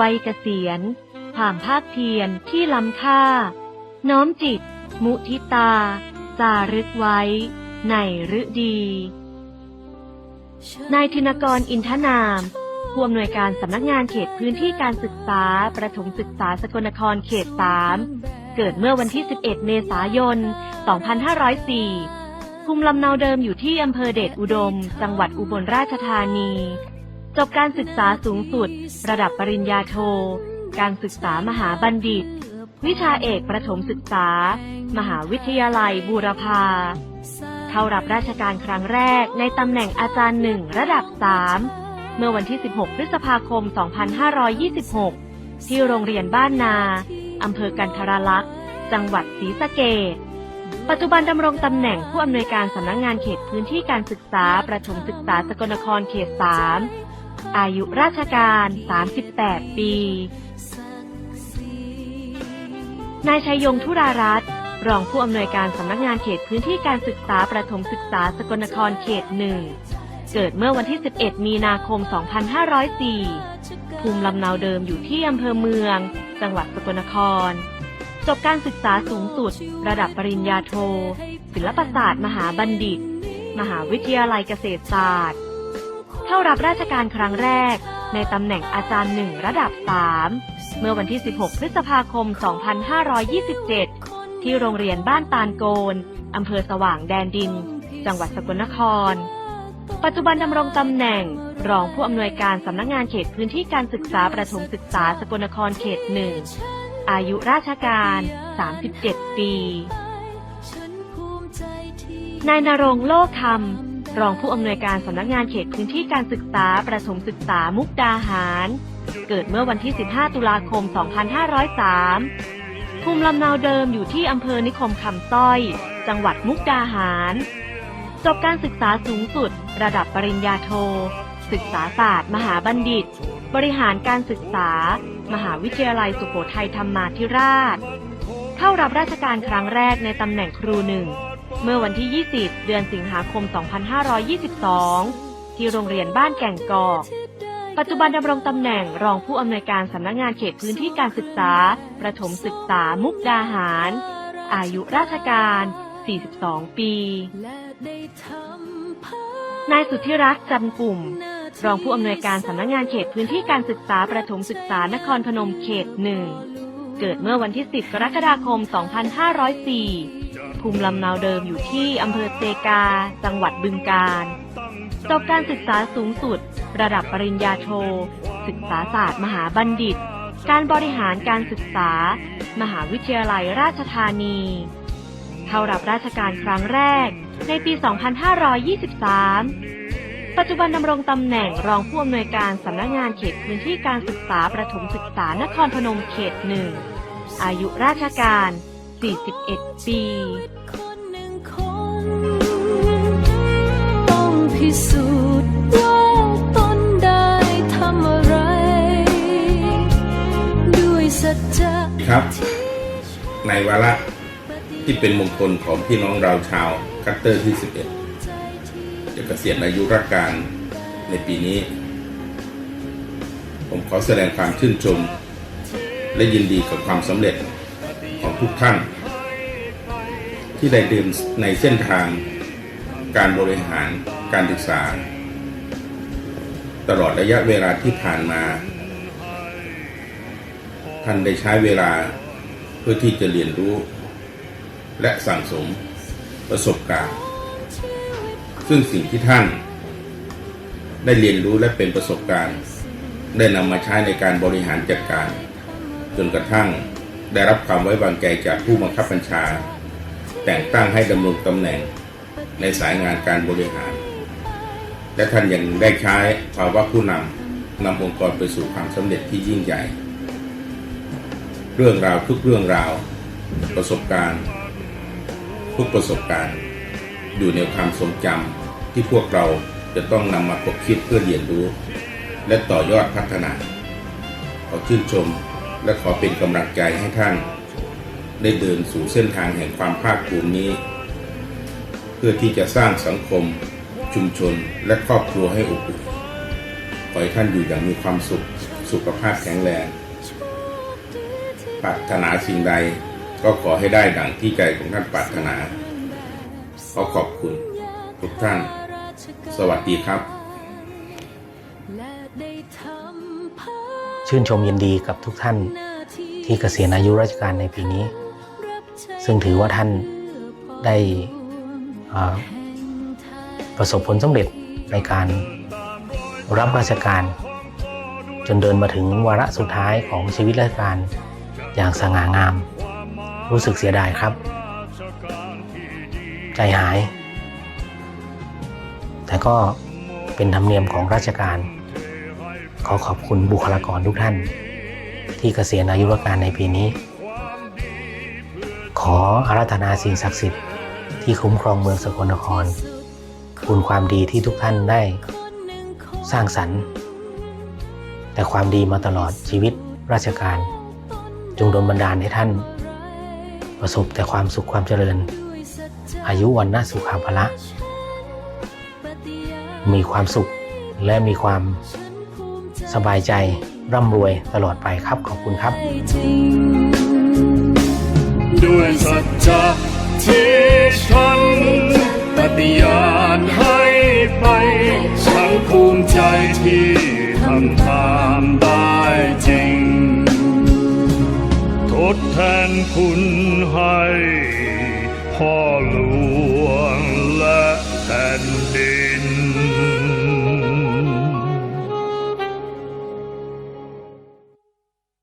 วัยเกษียณความภาคเพียรที่ล้ำค่า น้อมจิต มุทิตา จารึกไว้ ในฤดี นายธินกรอินทนาม ผู้อำนวยการสำนักงานเขตพื้นที่การศึกษา ประถมศึกษาสกลนครเขต 3 เกิดเมื่อวันที่ 11 เมษายน 2504ภูมิลำเนาเดิมอยู่ที่อำเภอเดชอุดม จังหวัดอุบลราชธานี จบการศึกษาสูงสุด ระดับปริญญาโท การศึกษามหาบัณฑิต วิชาเอกประถมศึกษา มหาวิทยาลัยบูรพา เข้ารับราชการครั้งแรกในตำแหน่งอาจารย์หนึ่งระดับ 3 เมื่อวันที่ 16 พฤษภาคม 2526 ที่โรงเรียนบ้านนาอำเภอกันทรลักษ์ จังหวัดศรีสะเกษปัจจุบันดำรงตำแหน่งผู้อำนวยการสำนักงงานเขตพื้นที่การศึกษา ประถมศึกษาสกลนครเขต 3 อายุราชการ 38 ปี นายชัยยงทุรารัตน์รองผู้อำนวยการสำนักงานเขตพื้นที่การศึกษาประถมศึกษาสกลนครเขตหนึ่ง เกิดเมื่อวันที่ 11 มีนาคม 2504 ภูมิลำเนาเดิมอยู่ที่อำเภอเมือง จังหวัดสกลนคร จบการศึกษาสูงสุด ระดับปริญญาโท ศิลปศาสตร์ มหาบัณฑิต มหาวิทยาลัยเกษตรศาสตร์ เข้ารับราชการครั้งแรก ในตำแหน่งอาจารย์หนึ่งระดับ 3 เมื่อวันที่ 16 พฤษภาคม 2527 ที่โรงเรียนบ้านตาลโกน อำเภอสว่างแดนดิน จังหวัดสกลนคร ปัจจุบันดำรงตำแหน่ง รองผู้อำนวยการสำนักงานเขตพื้นที่การศึกษาประถมศึกษาสกลนครเขตหนึ่งอายุราชการ 37 ปี นายนรงค์โลกคำ รองผู้อำนวยการสำนักงานเขตพื้นที่การศึกษาประถมศึกษามุกดาหาร เกิดเมื่อวันที่ 15 ตุลาคม 2503 ภูมิลำเนาเดิมอยู่ที่อำเภอนิคมคำสร้อย จังหวัดมุกดาหาร จบการศึกษาสูงสุด ระดับปริญญาโท ศึกษาศาสตร์ มหาบัณฑิต บริหารการศึกษา มหาวิทยาลัยสุโขทัยธรรมาธิราช เข้ารับราชการครั้งแรกในตำแหน่งครูหนึ่ง เมื่อวันที่ 20 เดือนสิงหาคม 2522 ที่โรงเรียนบ้านแก่งกอก ปัจจุบันดำรงตำแหน่งรองผู้อำนวยการสำนักงานเขตพื้นที่การศึกษา ประถมศึกษามุกดาหาร อายุราชการ 42 ปี นายสุทธิรักษ์จันกลุ่ม รองผู้อำนวยการสำนักงานเขตพื้นที่การศึกษาประถมศึกษานครพนมเขตหนึ่ง เกิดเมื่อวันที่ 10 กรกฎาคม 2504 ภูมิลำเนาเดิมอยู่ที่อำเภอเซกา จังหวัดบึงกาฬจบการศึกษาสูงสุด ระดับปริญญาโท ศึกษาศาสตร์มหาบัณฑิต การบริหารการศึกษา มหาวิทยาลัยราชธานี เข้ารับราชการครั้งแรกในปี 2523ปัจจุบันดำรงตำแหน่งรองผู้อำนวยการสำนักงานเขตพื้นที่การศึกษาประถมศึกษานครพนมเขตหนึ่ง อายุราชการ 41 ปี ต้องพิสูจน์ว่าตนได้ทำอะไร ด้วยสัจจะครับ ในวาระที่เป็นมงคลของพี่น้องเราชาวคัตเตอร์ที่ 11 จะเกษียณอายุราชการในปีนี้ ผมขอแสดงความชื่นชม และยินดีกับความสำเร็จ ของทุกท่าน ที่ได้เดินในเส้นทาง การบริหารการศึกษา ตลอดระยะเวลาที่ผ่านมา ท่านได้ใช้เวลาเพื่อที่จะเรียนรู้ และสั่งสมประสบการณ์ ซึ่งสิ่งที่ท่าน ได้เรียนรู้และเป็นประสบการณ์ ได้นำมาใช้ในการบริหารจัดการ จนกระทั่ง ได้รับความไว้วางใจจากผู้บังคับบัญชา แต่งตั้งให้ดำรงตำแหน่งในสายงานการบริหาร และท่านยังได้ใช้ภาวะผู้นำนำองค์กรไปสู่ความสำเร็จที่ยิ่งใหญ่ เรื่องราวทุกเรื่องราว ประสบการณ์ ทุกประสบการณ์ อยู่ในความทรงจำที่พวกเราจะต้องนำมาคบคิดเพื่อเรียนรู้ และต่อยอดพัฒนาขอชื่นชม และขอเป็นกำลังใจให้ท่าน ได้เดินสู่เส้นทางแห่งความภาคภูมินี้ เพื่อที่จะสร้างสังคม ชุมชนและครอบครัวให้อบอุ่นขอให้ท่านอยู่อย่างมีความสุข สุขภาพแข็งแรงปรารถนาสิ่งใดก็ขอให้ได้ดังที่ใจของท่านปรารถนา ขอขอบคุณทุกท่าน สวัสดีครับ ชื่นชมยินดีกับทุกท่านที่เกษียณอายุราชการในปีนี้ ซึ่งถือว่าท่านได้ประสบผลสำเร็จในการรับราชการ จนเดินมาถึงวาระสุดท้ายของชีวิตราชการอย่างสง่างาม รู้สึกเสียดายครับ ใจหาย แต่ก็เป็นธรรมเนียมของราชการ ขอขอบคุณบุคลากรทุกท่าน ที่เกษียณอายุราชการในปีนี้ ขออาราธนาสิ่งศักดิ์สิทธิ์ที่คุ้มครองเมืองสกลนคร คุณความดีที่ทุกท่านได้ สร้างสรรค์ แต่ความดีมาตลอดชีวิตราชการ จงดลบันดาลให้ท่าน ประสบแต่ความสุขความเจริญ อายุวันนาสุขาภละ มีความสุขและมีความ สบายใจร่ำรวยตลอดไปครับขอบคุณครับ ด้วยสัจจะที่ฉันปฏิญาณให้ไป ฉันภูมิใจที่ทำตามได้จริง ทดแทนคุณให้พ่อลู